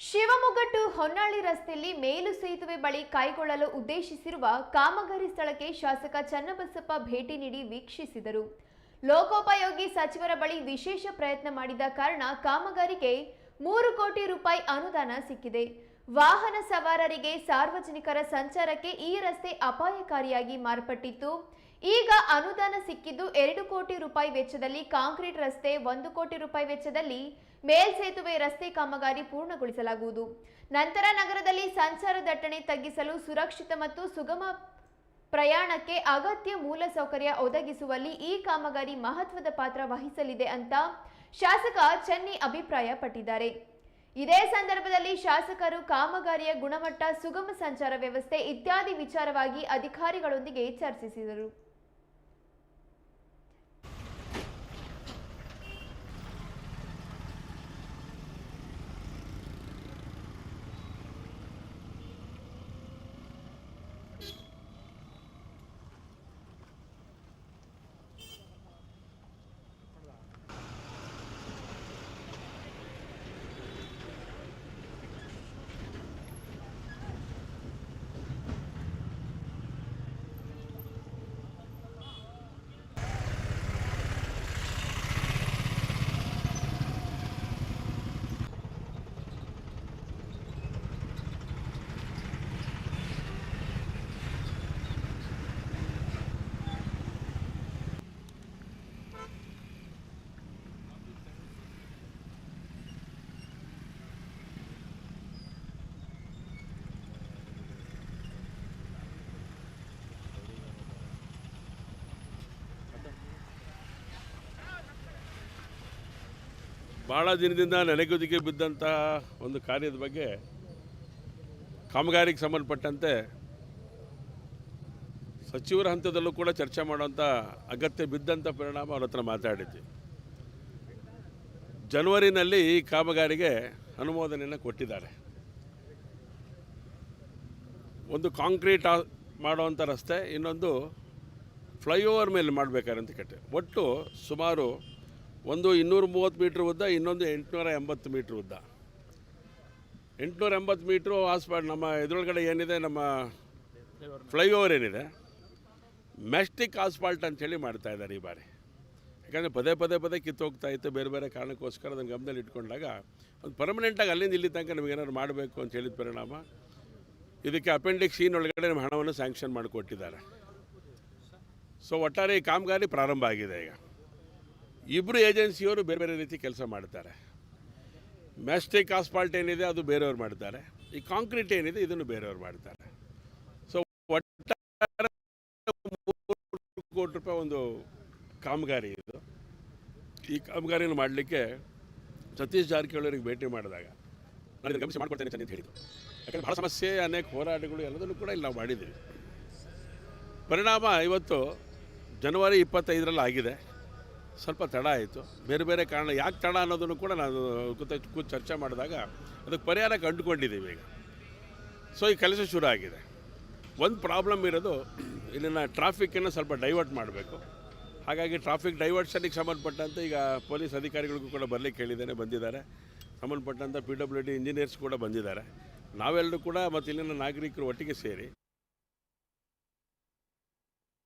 ಕುಮ್ಮಗಟ್ಟು ಹೊನ್ನಾಳಿ ರಸ್ತೆಯಲ್ಲಿ ಮೇಲು ಸೇತುವೆ ಬಳಿ ಕೈಗೊಳ್ಳಲು ಉದ್ದೇಶಿಸಿರುವ ಕಾಮಗಾರಿ ಸ್ಥಳಕ್ಕೆ ಶಾಸಕ ಚನ್ನಬಸಪ್ಪ ಭೇಟಿ ನೀಡಿ ವೀಕ್ಷಿಸಿದರು. ಲೋಕೋಪಯೋಗಿ ಸಚಿವರ ಬಳಿ ವಿಶೇಷ ಪ್ರಯತ್ನ ಮಾಡಿದ ಕಾರಣ ಕಾಮಗಾರಿಗೆ ಮೂರು ಕೋಟಿ ರೂಪಾಯಿ ಅನುದಾನ ಸಿಕ್ಕಿದೆ. ವಾಹನ ಸವಾರರಿಗೆ ಸಾರ್ವಜನಿಕರ ಸಂಚಾರಕ್ಕೆ ಈ ರಸ್ತೆ ಅಪಾಯಕಾರಿಯಾಗಿ ಮಾರ್ಪಟ್ಟಿತ್ತು. ಈಗ ಅನುದಾನ ಸಿಕ್ಕಿದ್ದು ಎರಡು ಕೋಟಿ ರೂಪಾಯಿ ವೆಚ್ಚದಲ್ಲಿ ಕಾಂಕ್ರೀಟ್ ರಸ್ತೆ, ಒಂದು ಕೋಟಿ ರೂಪಾಯಿ ವೆಚ್ಚದಲ್ಲಿ ಮೇಲ್ಸೇತುವೆ ರಸ್ತೆ ಕಾಮಗಾರಿ ಪೂರ್ಣಗೊಳಿಸಲಾಗುವುದು. ನಂತರ ನಗರದಲ್ಲಿ ಸಂಚಾರ ದಟ್ಟಣೆ ತಗ್ಗಿಸಲು ಸುರಕ್ಷಿತ ಮತ್ತು ಸುಗಮ ಪ್ರಯಾಣಕ್ಕೆ ಅಗತ್ಯ ಮೂಲಸೌಕರ್ಯ ಒದಗಿಸುವಲ್ಲಿ ಈ ಕಾಮಗಾರಿ ಮಹತ್ವದ ಪಾತ್ರ ವಹಿಸಲಿದೆ ಅಂತ ಶಾಸಕ ಚನ್ನಿ ಅಭಿಪ್ರಾಯಪಟ್ಟಿದ್ದಾರೆ. ಇದೇ ಸಂದರ್ಭದಲ್ಲಿ ಶಾಸಕರು ಕಾಮಗಾರಿಯ ಗುಣಮಟ್ಟ, ಸುಗಮ ಸಂಚಾರ ವ್ಯವಸ್ಥೆ ಇತ್ಯಾದಿ ವಿಚಾರವಾಗಿ ಅಧಿಕಾರಿಗಳೊಂದಿಗೆ ಚರ್ಚಿಸಿದರು. ಭಾಳ ದಿನದಿಂದ ನೆನೆಗುದಿಗೆ ಬಿದ್ದಂತಹ ಒಂದು ಕಾರ್ಯದ ಬಗ್ಗೆ ಕಾಮಗಾರಿಗೆ ಸಂಬಂಧಪಟ್ಟಂತೆ ಸಚಿವರ ಹಂತದಲ್ಲೂ ಕೂಡ ಚರ್ಚೆ ಮಾಡುವಂಥ ಅಗತ್ಯ ಬಿದ್ದಂಥ ಪರಿಣಾಮ ಅವ್ರ ಹತ್ರ ಮಾತಾಡಿದ್ವಿ. ಜನವರಿನಲ್ಲಿ ಈ ಕಾಮಗಾರಿಗೆ ಅನುಮೋದನೆಯನ್ನು ಕೊಟ್ಟಿದ್ದಾರೆ. ಒಂದು ಕಾಂಕ್ರೀಟ್ ಮಾಡುವಂಥ ರಸ್ತೆ, ಇನ್ನೊಂದು ಫ್ಲೈಓವರ್ ಮೇಲೆ ಮಾಡಬೇಕಾರೆ ಅಂತ ಕೆಟ್ಟೆ ಒಟ್ಟು ಸುಮಾರು ಒಂದು ಇನ್ನೂರ ಮೂವತ್ತು ಮೀಟ್ರ್ ಉದ್ದ, ಇನ್ನೊಂದು ಎಂಟುನೂರ ಎಂಬತ್ತು ಮೀಟ್ರ್ ಉದ್ದ. ಎಂಟುನೂರ ಎಂಬತ್ತು ಮೀಟ್ರು ಹಾಸ್ಪಿಟ್ ನಮ್ಮ ಎದುರುಗಡೆ ಏನಿದೆ, ನಮ್ಮ ಫ್ಲೈಓವರ್ ಏನಿದೆ ಮೆಸ್ಟಿಕ್ ಆಸ್ಫಾಲ್ಟ್ ಅಂಥೇಳಿ ಮಾಡ್ತಾ ಇದ್ದಾರೆ ಈ ಬಾರಿ. ಯಾಕಂದರೆ ಪದೇ ಪದೇ ಪದೇ ಕಿತ್ತೋಗ್ತಾ ಇತ್ತು, ಬೇರೆ ಬೇರೆ ಕಾರಣಕ್ಕೋಸ್ಕರ ಅದನ್ನು ಗಮನದಲ್ಲಿ ಇಟ್ಕೊಂಡಾಗ ಒಂದು ಪರ್ಮನೆಂಟಾಗಿ ಅಲ್ಲಿಂದ ಇಲ್ಲಿ ತನಕ ನಮಗೇನಾದ್ರು ಮಾಡಬೇಕು ಅಂತ ಹೇಳಿದ ಪರಿಣಾಮ, ಇದಕ್ಕೆ ಅಪೆಂಡಿಕ್ಸ್ ಸೀನ್ ಒಳಗಡೆ ನಮ್ಮ ಹಣವನ್ನು ಸ್ಯಾಂಕ್ಷನ್ ಮಾಡಿಕೊಟ್ಟಿದ್ದಾರೆ. ಸೊ ಒಟ್ಟಾರೆ ಈ ಕಾಮಗಾರಿ ಪ್ರಾರಂಭ ಆಗಿದೆ ಈಗ. ಇಬ್ಬರು ಏಜೆನ್ಸಿಯವರು ಬೇರೆ ಬೇರೆ ರೀತಿ ಕೆಲಸ ಮಾಡ್ತಾರೆ. ಮ್ಯಾಸ್ಟಿಕ್ ಆಸ್ಪಾಲ್ಟ್ ಏನಿದೆ ಅದು ಬೇರೆಯವ್ರು ಮಾಡ್ತಾರೆ. ಈ ಕಾಂಕ್ರೀಟ್ ಏನಿದೆ ಇದನ್ನು ಬೇರೆಯವ್ರು ಮಾಡ್ತಾರೆ. ಸೊ ಒಟ್ಟಾರೆ ಕೋಟಿ ರೂಪಾಯಿ ಒಂದು ಕಾಮಗಾರಿ ಇದು. ಈ ಕಾಮಗಾರಿಯನ್ನು ಮಾಡಲಿಕ್ಕೆ ಸತೀಶ್ ಜಾರಕಿಹೊಳಿಯವರಿಗೆ ಭೇಟಿ ಮಾಡಿದಾಗ ನಾನು ಗಮನಿಸಿ ಮಾಡ್ಕೊಡ್ತೇನೆ ಅಂತ ಹೇಳಿದ್ರು ಯಾಕಂದರೆ ಭಾಳ ಸಮಸ್ಯೆ, ಅನೇಕ ಹೋರಾಟಗಳು ಎಲ್ಲದನ್ನು ಕೂಡ ಇಲ್ಲಿ ನಾವು ಮಾಡಿದ್ದೀವಿ. ಪರಿಣಾಮ ಇವತ್ತು ಜನವರಿ ಇಪ್ಪತ್ತೈದರಲ್ಲಿ ಆಗಿದೆ ಸ್ವಲ್ಪ ತಡ ಆಯಿತು. ಬೇರೆ ಬೇರೆ ಕಾರಣ, ಯಾಕೆ ತಡ ಅನ್ನೋದನ್ನು ಕೂಡ ನಾನು ಕೂತ, ಕೂತು, ಚರ್ಚೆ ಮಾಡಿದಾಗ ಅದಕ್ಕೆ ಪರಿಹಾರ ಕಂಡುಕೊಂಡಿದ್ದೀವಿ ಈಗ. ಸೊ ಈ ಕೆಲಸ ಶುರು ಆಗಿದೆ. ಒಂದು ಪ್ರಾಬ್ಲಮ್ ಇರೋದು ಇಲ್ಲಿನ ಟ್ರಾಫಿಕ್ಕನ್ನು ಸ್ವಲ್ಪ ಡೈವರ್ಟ್ ಮಾಡಬೇಕು. ಹಾಗಾಗಿ ಟ್ರಾಫಿಕ್ ಡೈವರ್ಷನಿಗೆ ಸಂಬಂಧಪಟ್ಟಂತೆ ಈಗ ಪೊಲೀಸ್ ಅಧಿಕಾರಿಗಳಿಗೂ ಕೂಡ ಬರಲಿಕ್ಕೆ ಹೇಳಿದ್ದೇನೆ ಬಂದಿದ್ದಾರೆ. ಸಂಬಂಧಪಟ್ಟಂಥ ಪಿ ಡಬ್ಲ್ಯೂ ಡಿ ಇಂಜಿನಿಯರ್ಸ್ ಕೂಡ ಬಂದಿದ್ದಾರೆ. ನಾವೆಲ್ಲರೂ ಕೂಡ ಮತ್ತು ಇಲ್ಲಿನ ನಾಗರಿಕರು ಒಟ್ಟಿಗೆ ಸೇರಿ